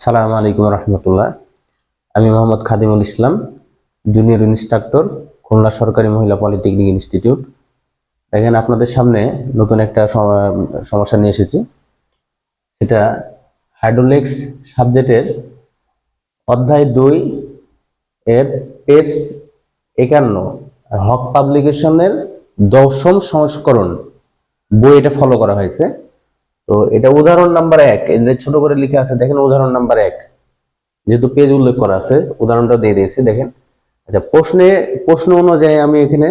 সালাম আলাইকুম রহমতুল্লাহ। আমি মোহাম্মদ খাদিমুল ইসলাম, জুনিয়র ইনস্ট্রাক্টর, খুলনা সরকারি মহিলা পলিটেকনিক ইনস্টিটিউট। দেখেন, আপনাদের সামনে নতুন একটা সমস্যা নিয়ে এসেছি। সেটা হাইড্রোলেক্স সাবজেক্টের অধ্যায় দুই এর পেজ একান্ন, হক পাবলিকেশনের দশম সংস্করণ বই এটা ফলো করা হয়েছে। তো এটা উদাহরণ নাম্বার এক। ছোট করে লিখে আছে দেখেন উদাহরণ নাম্বার এক। যেহেতু পেজ উল্লেখ করা আছে উদাহরণটা দিয়ে দিয়েছি দেখেন। আচ্ছা প্রশ্নে প্রশ্ন অনুযায়ী আমি এখানে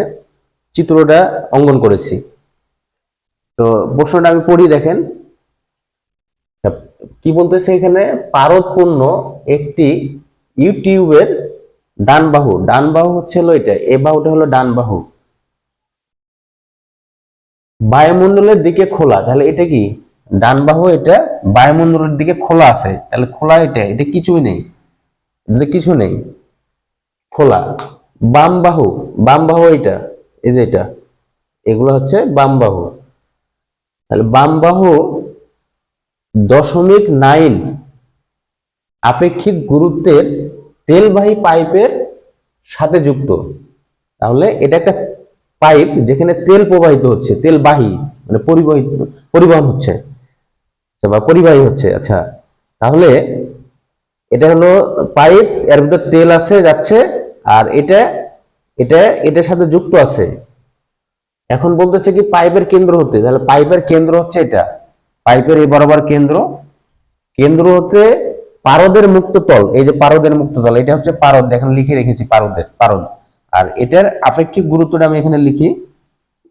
চিত্রটা অঙ্কন করেছি। তো প্রশ্নটা আমি পড়ি দেখেন। আচ্ছা, কি বলতেছে এখানে? পারদপূর্ণ একটি ইউটিউবের ডান বাহু। ডান বাহু হচ্ছে হলো এটা এ বাহুটা হলো ডান বাহু। বায়ুমণ্ডলের দিকে খোলা তাহলে এটা কি? ডান বাহু এটা বায়ুমণ্ডলের দিকে খোলা আছে। তাহলে খোলা এটা এটা কিছুই নেই। এটাতে কিছু নেই। খোলা। বাম বাহু বাম বাহু এটা, এই যে এটা, এগুলো হচ্ছে বাম বাহু। তাহলে বাম বাহু দশমিক নাইন আপেক্ষিক গুরুত্বের তেলবাহী পাইপের সাথে যুক্ত। তাহলে এটা একটা পাইপ যেখানে তেল প্রবাহিত হচ্ছে, তেলবাহী মানে পরিবাহিত, পরিবহন হচ্ছে। বা পরিবাহী হচ্ছে আচ্ছা। তাহলে এটা হলো পাইপ, এর ভিতর তেল আছে, যাচ্ছে, আর এটা এটা, এটার সাথে যুক্ত আছে। এখন বলতেছে কি পাইপের কেন্দ্র হতে, তাহলে পাইপের কেন্দ্র হচ্ছে এটা। পাইপের এই বরাবর কেন্দ্র। কেন্দ্র হতে পারদের মুক্ত তল, এই যে পারদের মুক্ত তল, এটা হচ্ছে পারদ দেখেন লিখে রেখেছি পারদের, পারদ। আর এটার আপেক্ষিক গুরুত্বটা আমি এখানে লিখি।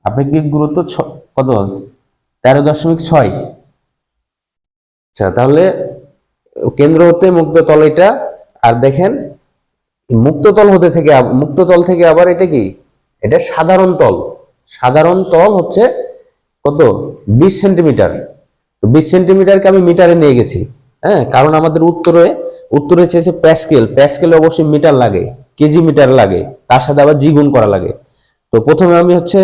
আপেক্ষিক গুরুত্ব কত? তেরো দশমিক ছয়। আচ্ছা তাহলে কেন্দ্র হতে মুক্ত তল এটা আর দেখেন মুক্ত তল হতে থেকে মুক্ত তল থেকে আবার এটা কি? এটা সাধারণ তল। সাধারণ তল হচ্ছে কত? বিশ সেন্টিমিটার। বিশ সেন্টিমিটারকে আমি মিটারে নিয়ে গেছি হ্যাঁ? কারণ আমাদের উত্তরে উত্তরে চেয়েছে প্যাসকেল। প্যাসকেলে অবশ্যই মিটার লাগে কেজি মিটার লাগে তার সাথে আবার জি গুণ করা লাগে। তো প্রথমে আমি হচ্ছে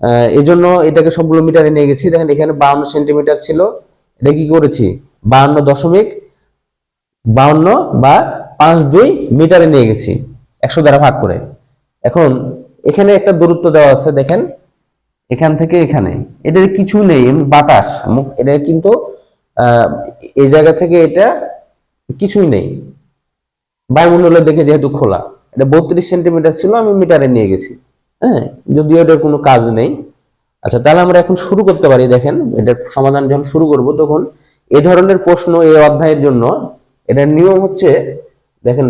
আহ, এই জন্য এটাকে সবগুলো মিটারে নিয়ে গেছি। দেখেন এখানে বাউন্ন সেন্টিমিটার ছিল। এটা কি করেছি? বাউন্ন দশমিক বাউন্ন বা পাঁচ দুই মিটারে নিয়ে গেছি একশো দ্বারা ভাগ করে। এখন এখানে একটা দূরত্ব দেওয়া আছে দেখেন। এখান থেকে এখানে। এটা কিছু নেই বাতাস। এটা কিন্তু আহ, এই জায়গা থেকে এটা কিছুই নেই। বায়ুমণ্ডলের দেখে যেহেতু খোলা এটা বত্রিশ সেন্টিমিটার ছিল আমি মিটারে নিয়ে গেছি। হ্যাঁ যদিও এটার কোনো কাজ নেই। আচ্ছা তাহলে আমরা এখন শুরু করতে পারি, দেখেন এটার সমাধান যখন শুরু করব, তখন এই ধরনের প্রশ্ন এই অধ্যায়ের জন্য, এটার নিয়ম হচ্ছে, দেখেন,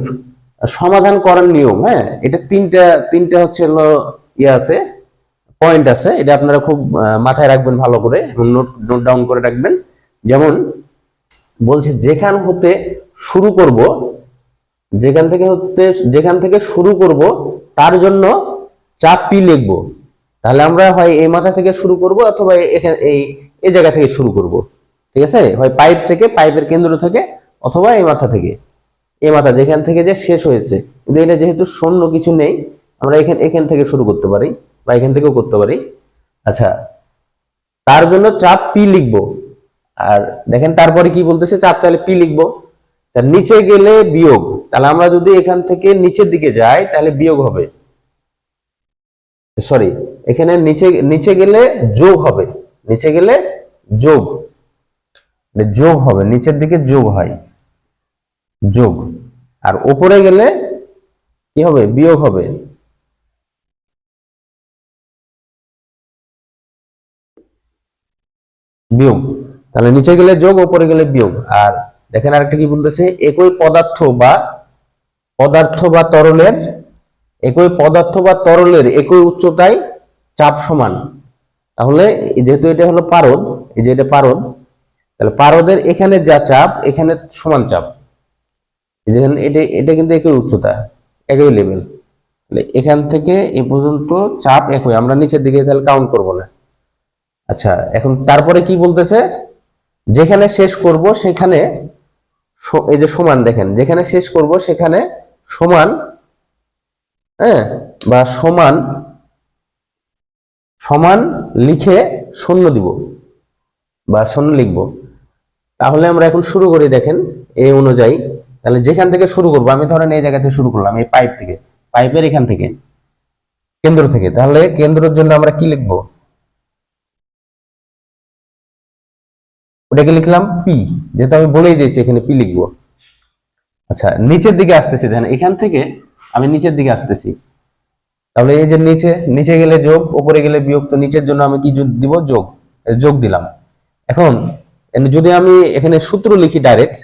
সমাধান করার নিয়ম হ্যাঁ? এটা তিনটা তিনটা হচ্ছে ইয়ে আছে পয়েন্ট আছে, এটা আপনারা খুব মাথায় রাখবেন ভালো করে নোট নোট ডাউন করে রাখবেন। যেমন, বলছে, যেখান হতে শুরু করব, যেখান থেকে হতে, যেখান থেকে শুরু করব, তার জন্য চাপ লিখব। তাহলে আমরা হয় এই মাথা থেকে শুরু করব অথবা এখানে এই এই জায়গা থেকে শুরু করব। ঠিক আছে? হয় পাইপ থেকে, পাইপের কেন্দ্র থেকে অথবা এই মাথা থেকে। এই মাথা যেখান থেকে যে শেষ হয়েছে। কিন্তু এটা যেহেতু শূন্য কিছু নেই, আমরা এখান এখান থেকে শুরু করতে পারি বা এখান থেকেও করতে পারি। আচ্ছা তার জন্য চাপ পি লিখব। আর দেখেন তারপরে কি বলতেছে? চাপ তাহলে পি লিখব। নিচে গেলে বিয়োগ। তাহলে আমরা যদি এখান থেকে নিচের দিকে যাই, তাহলে বিয়োগ হবে। সরি এখানে নিচে নিচে গেলে যোগ হবে। নিচে গেলে যোগ। মানে যোগ হবে। নিচের দিকে যোগ হয়। যোগ। আর উপরে গেলে কি হবে? বিয়োগ হবে। বিয়োগ। তাহলে নিচে গেলে যোগ উপরে গেলে বিয়োগ। আর দেখেন আরেকটা কি বলতেছে? একই পদার্থ বা পদার্থ বা তরলের, একই পদার্থ বা তরলের একই উচ্চতায় চাপ সমান। তাহলে যেহেতু এটা হলো পারদ, এই যে এটা পারদ, তাহলে পারদের এখানে যা চাপ, এখানে সমান চাপ। এই যে এখানে এটা এটা কিন্তু একই উচ্চতা, একই লেভেল এখান থেকে এ পর্যন্ত চাপ একই, আমরা নিচের দিকে তাহলে কাউন্ট করব না। আচ্ছা এখন তারপরে কি বলতেছে? যেখানে শেষ করব, সেখানে এই যে সমান দেখেন, যেখানে শেষ করব, সেখানে সমান হ্যাঁ বা সমান সমান লিখে শূন্য দিব বা শূন্য লিখব। তাহলে আমরা এখন শুরু করি দেখেন এই অনুযায়ী। তাহলে যেখান থেকে শুরু করব, আমি ধরেন এই জায়গা থেকে শুরু করলাম, এই পাইপ থেকে। পাইপের এখান থেকে, কেন্দ্র থেকে। তাহলে কেন্দ্রের জন্য আমরা কি লিখব? ওটাকে লিখলাম পি যেহেতু আমি বলেই দিয়েছি এখানে পি লিখব। আচ্ছা নিচের দিকে আসতেছি, দেখেন এখান থেকে আমি নিচের দিকে আসতেছি। তাহলে এই যে নিচে নিচে গেলে যোগ, উপরে গেলে বিয়োগ, তো নিচের জন্য আমি কি দিব? যোগ যোগ দিলাম। এখন যদি আমি এখানে সূত্র লিখি ডাইরেক্ট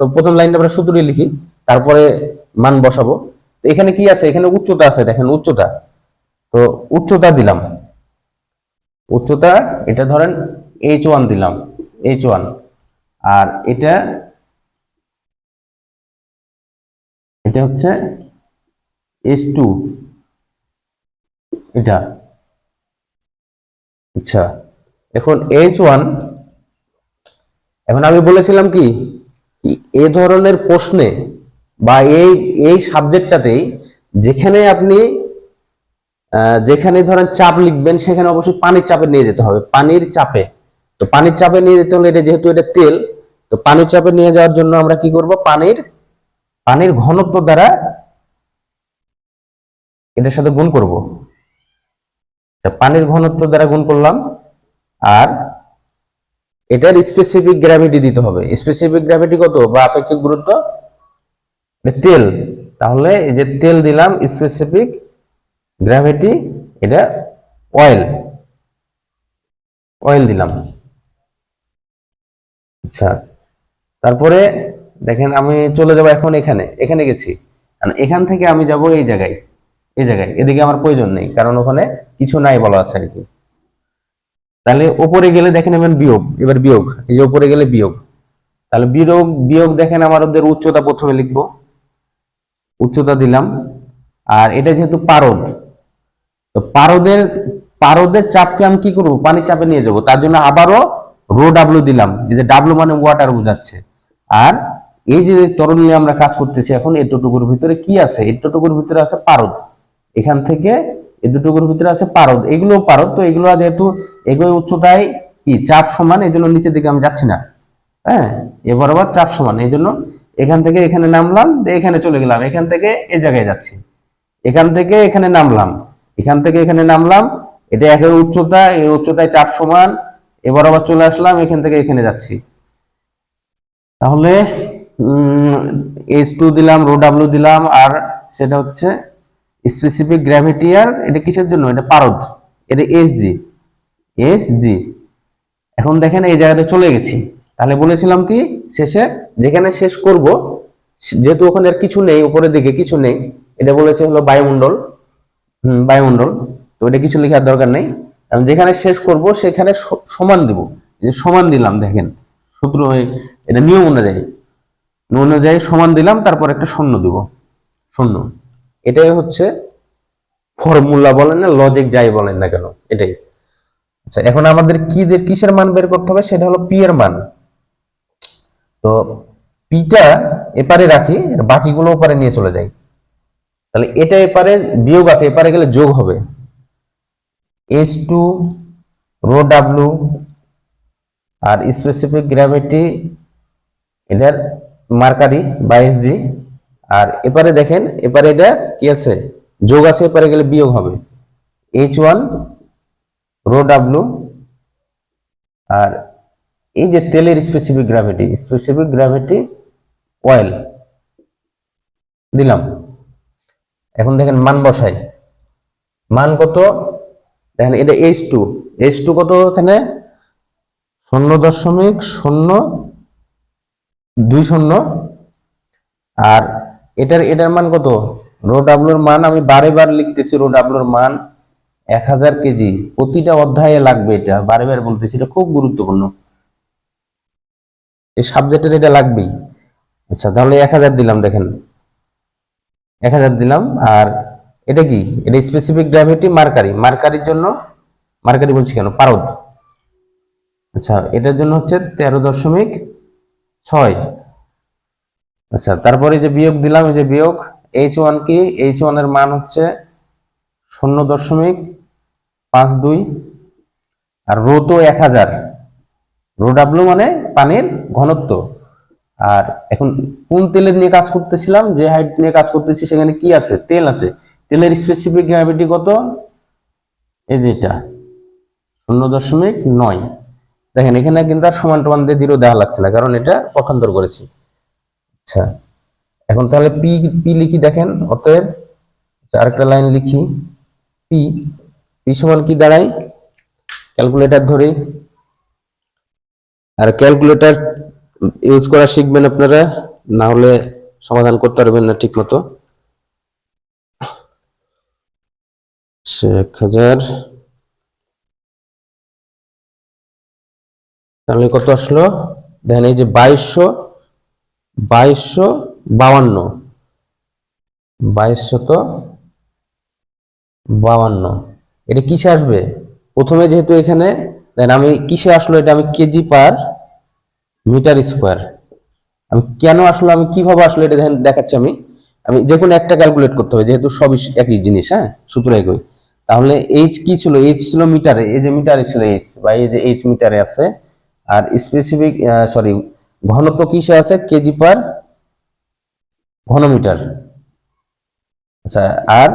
তো প্রথম লাইনটা আমরা সূত্রই লিখি, তারপরে মান বসাবো। তো এখানে কি আছে? এখানে উচ্চতা আছে, দেখেন উচ্চতা। তো উচ্চতা দিলাম। উচ্চতা, এটা ধরেন এইচ ওয়ান দিলাম, এইচ ওয়ান। আর এটা এটা হচ্ছে এস টু। এটা। আচ্ছা এখন এইচ ওয়ান এখন আমি বলেছিলাম কি এ ধরনের প্রশ্নে বা এই এই সাবজেক্টটাতেই যেখানে আপনি যেখানে ধরেন চাপ লিখবেন, সেখানে অবশ্যই পানির চাপে নিয়ে যেতে হবে। পানির চাপে। তো পানির চাপে নিয়ে যেতে হলে এটা যেহেতু এটা তেল, তো পানির চাপে নিয়ে যাওয়ার জন্য আমরা কি করব? পানির পানির ঘনত্ব দ্বারা এটার সাথে গুণ করব। পানির ঘনত্ব দ্বারা গুণ করলাম, আর এটার স্পেসিফিক গ্র্যাভিটি দিতে হবে। স্পেসিফিক গ্র্যাভিটি কত বা আপেক্ষিক গুরুত্ব তেল। তাহলে এই যে তেল দিলাম স্পেসিফিক গ্র্যাভিটি এটা অয়েল অয়েল দিলাম। আচ্ছা তারপরে দেখেন আমি চলে যাব এখন এখানে এখানে গেছি। আর এখান থেকে আমি যাব এই জায়গায়। এই জায়গায়। এদিকে আমার প্রয়োজন নেই, কারণ ওখানে কিছু নাই বলা আছে আর কি। তাহলে উপরে গেলে দেখেন এবার বিয়োগ এবার বিয়োগ, এই যে উপরে গেলে বিয়োগ। তাহলে বিয়োগ বিয়োগ দেখেন আমার ওদের উচ্চতা প্রথমে লিখব। উচ্চতা দিলাম, আর এটা যেহেতু পারদ, তো পারদের পারদের চাপকে আমি কি করব? পানির চাপে নিয়ে যাব। তার জন্য আবারও রো ডাব্লু দিলাম, এই যে ডাব্লু মানে ওয়াটার বোঝাচ্ছে। আর এই যে তরল নিয়ে আমরা কাজ করতেছি এখন, এতটুকুর ভিতরে কি আছে? এতটুকুর ভিতরে আছে পারদ। এখান থেকে এই দুটুকুর ভিতরে আছে পারদ। এগুলো পারদ। তো এগুলো যেহেতু এগুলো উচ্চতায় কি? চাপ সমান, এই জন্য নিচের দিকে আমি যাচ্ছি না। হ্যাঁ? এবার আবার চাপ সমান। এই জন্য এখান থেকে এখানে নামলাম এখানে চলে গেলাম। এখান থেকে এই জায়গায় যাচ্ছি। এখান থেকে এখানে নামলাম। এখান থেকে এখানে নামলাম। এটা একের উচ্চতা এই উচ্চতায় চাপ সমান। এবার আবার চলে আসলাম, এখান থেকে এখানে যাচ্ছি। তাহলে এইচ টু দিলাম রো ডাব্লিউ দিলাম, আর সেটা হচ্ছে স্পেসিফিক গ্র্যাভিটি আর এটা কিসের জন্য? এটা পারদ। এটা এস জি এস জি এখন দেখেন এই জায়গাতে চলে গেছি। তাহলে বলেছিলাম কি, শেষে যেখানে শেষ করব, যেহেতু ওখানে আর কিছু নেই, উপরের দিকে কিছু নেই, এটা বলেছে হলো বায়ুমণ্ডল। হম, বায়ুমণ্ডল। তো এটা কিছু লেখার দরকার নেই। আমি যেখানে শেষ করব, সেখানে সমান দিব। যে সমান দিলাম, দেখেন। সূত্র এটা নিয়ম অনুযায়ী। অনুযায়ী সমান দিলাম, তারপর একটা শূন্য দিব। শূন্য। এটাই হচ্ছে ফর্মুলা বলেন না লজিক যাই বলেন না কেন, এটাই। আচ্ছা এখন আমাদের কি কিসের মান বের করতে হবে? সেটা হলো পি এর মান। তো পিটা এপারে রাখি, বাকিগুলো ওপারে নিয়ে চলে যাই। তাহলে এটা এপারে বিয়োগ আছে, এপারে গেলে যোগ হবে। এস টু রো ডাব্লু আর স্পেসিফিক গ্র্যাভিটি এটার মার্কারি বা এসজি আর এপারে দেখেন, এপারে এটা কি আছে? যোগ আছে, এপারে গেলে বিয়োগ হবে। এইচ ওয়ান রো ডাব্লু আর এই যে তেলের specific gravity specific gravity oil দিলাম। এখন দেখেন মান বসাই। মান কত? দেখেন এটা এইচ টু এইচ টু কত এখানে? শূন্য দশমিক শূন্য দুই শূন্য। আর এটার এটার মান কত? রো ডাব্লুর মান আমি বারে বার লিখতেছি রো ডাব্লুর মান এক হাজার কেজি। প্রতিটা অধ্যায়ে লাগবে এটা বারে বার বলতেছি, এটা খুব গুরুত্বপূর্ণ। এই সাবজেক্টের এটা লাগবেই। আচ্ছা তাহলে এক হাজার দিলাম, দেখেন। এক হাজার দিলাম, আর এটা কি? এটা স্পেসিফিক গ্র্যাভিটি মার্কারি মার্কারির জন্য মার্কারি বলছি কেন? পারদ। আচ্ছা এটার জন্য হচ্ছে তেরো দশমিক ছয়। আচ্ছা তারপরে যে বিয়োগ দিলাম, এই যে বিয়োগ এইচ ওয়ান কি? এইচ ওয়ানের মান হচ্ছে শূন্য দশমিক পাঁচ দুই, আর রো তো এক হাজার। রো ডাব্লু মানে পানির ঘনত্ব। আর এখন কোন তেলের নিয়ে কাজ করতেছিলাম? যে হাইট নিয়ে কাজ করতেছি, সেখানে কি আছে? তেল আছে। তেলের স্পেসিফিক গ্র্যাভিটি কত? এই যেটা শূন্য দশমিক নয়। দেখেন, এখানে কিন্তু আর সমান টমান দিয়ে জিরো দেওয়া লাগছে না, কারণ এটা পক্ষান্তর করেছি। আচ্ছা। এখন তাহলে পি পি লিখি দেখেন অতএব আচ্ছা, আরেকটা লাইন লিখি। পি পি সমান কি দাঁড়ায়? ক্যালকুলেটর ধরি। আর ক্যালকুলেটর ইউজ করা শিখবেন আপনারা না হলে সমাধান করতে পারবেন না ঠিক মতো এক হাজার। তাহলে কত আসলো? দেখেন এই যে বাইশশো বাইশশো বাউান্ন বাইশশত বাউান্ন এটা কিসে আসবে? প্রথমে যেহেতু এখানে দেখেন আমি কিসে আসলো এটা? আমি কেজি পার মিটার স্কোয়ার। আমি কেন আসলো? আমি কীভাবে আসলো? এটা দেখাচ্ছি আমি। আমি যে কোনো একটা ক্যালকুলেট করতে হবে, যেহেতু সবই একই জিনিস হ্যাঁ? সূত্র একই। তাহলে এইচ কি ছিল? এইচ ছিল মিটারে। এই যে মিটারে ছিল এইচ বা এই যে এইচ মিটারে আছে, আর স্পেসিফিক সরি ঘনত্ব কিসে আছে? কেজি পার ঘনমিটার। আচ্ছা আর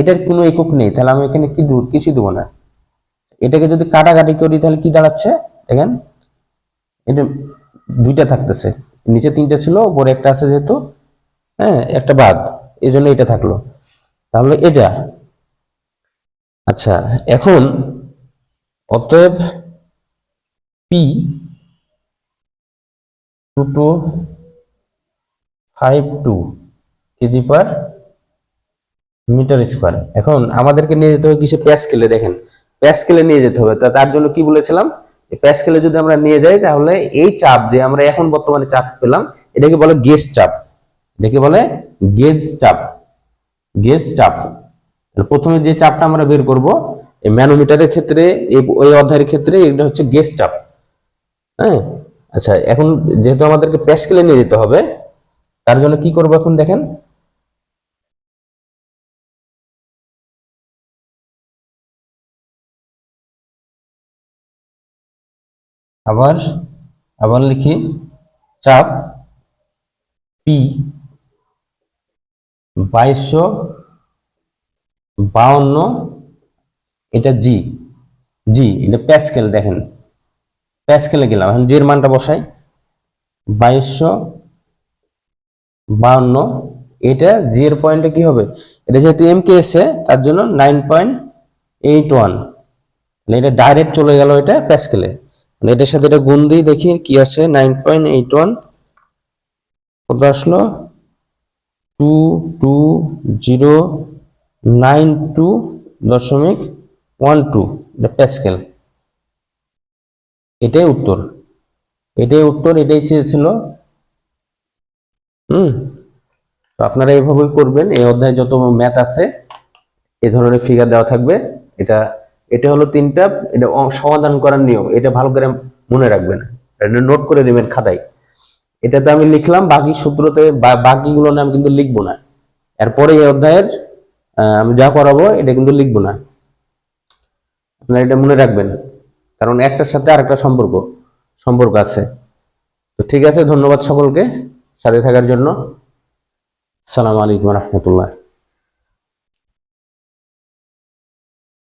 এটার কোনো একক নেই, তাহলে আমি এখানে কি কিছু দেবো না। এটাকে যদি কাটাকাটি করি, তাহলে কি দাঁড়াচ্ছে? দেখেন, এটা দুইটা থাকতেছে। নিচে তিনটা ছিল, উপরে একটা আছে যেহেতু হ্যাঁ একটা বাদ এই জন্য এটা থাকল। তাহলে এটা আচ্ছা এখন অতএব P two two five two KG per metre square. এখন আমাদেরকে নিয়ে যেতে হবে কিসে? প্যাসকেলে দেখেন, প্যাসকেলে নিয়ে যেতে হবে। তা তার জন্য কি বলেছিলাম? প্যাসকেলে যদি আমরা নিয়ে যাই, তাহলে এই চাপ যে আমরা এখন বর্তমানে চাপ পেলাম, এটাকে বলে গেজ চাপ। এটাকে বলে গেজ চাপ। গেজ চাপ। প্রথমে যে চাপটা আমরা বের করব, এই ম্যানোমিটারের ক্ষেত্রে ওই অধ্যায়ের ক্ষেত্রে এটা হচ্ছে গেজ চাপ। হ্যাঁ? আচ্ছা এখন যেহেতু আমাদেরকে প্যাসকেলে নিয়ে যেতে হবে, তার জন্য কি করব এখন দেখেন? আবার আবার লিখি, চাপ পি বাইশশো বাউন্ন, এটা জি জি এটা প্যাসকেল দেখেন। প্যাসকেলে গেলাম। এখন জির মানটা বসাই। বাইশশো বাউন্ন। এটা জের পয়েন্টে কি হবে? এটা যেহেতু এম কে এসে তার জন্য নাইন পয়েন্ট এইট ওয়ান। এটা ডাইরেক্ট চলে গেল এটা প্যাসকেলে। মানে এটার সাথে এটা গুণ দিই দেখি কি আছে। নাইন পয়েন্ট এইট ওয়ান কত আসলো? Two two, zero, nine, two দশমিক ওয়ান টু। এটা প্যাসকেল। এটাই উত্তর। এটাই উত্তর, এটাই চেয়েছিল। হুম? তো আপনারা এইভাবেই করবেন। এই অধ্যায়ে যত ম্যাথ আছে এই ধরনের ফিগার দেওয়া থাকবে। এটা এটা হলো তিনটা, এটা সমাধান করার নিয়ম। এটা ভালো করে মনে রাখবেন। এটা নোট করে নেবেন খাতায়। এটাতে আমি লিখলাম, বাকি সূত্রতে বাকিগুলো আমি কিন্তু লিখব না। এরপরে এই অধ্যায়ের আমি যা করাবো, এটা কিন্তু লিখব না। আপনারা এটা মনে রাখবেন। কারণ একটার সাথে আরেকটা সম্পর্ক সম্পর্ক আছে। তো ঠিক আছে, ধন্যবাদ সকলকে সাথে থাকার জন্য। সালাম আলাইকুম রহমতুল্লাহ।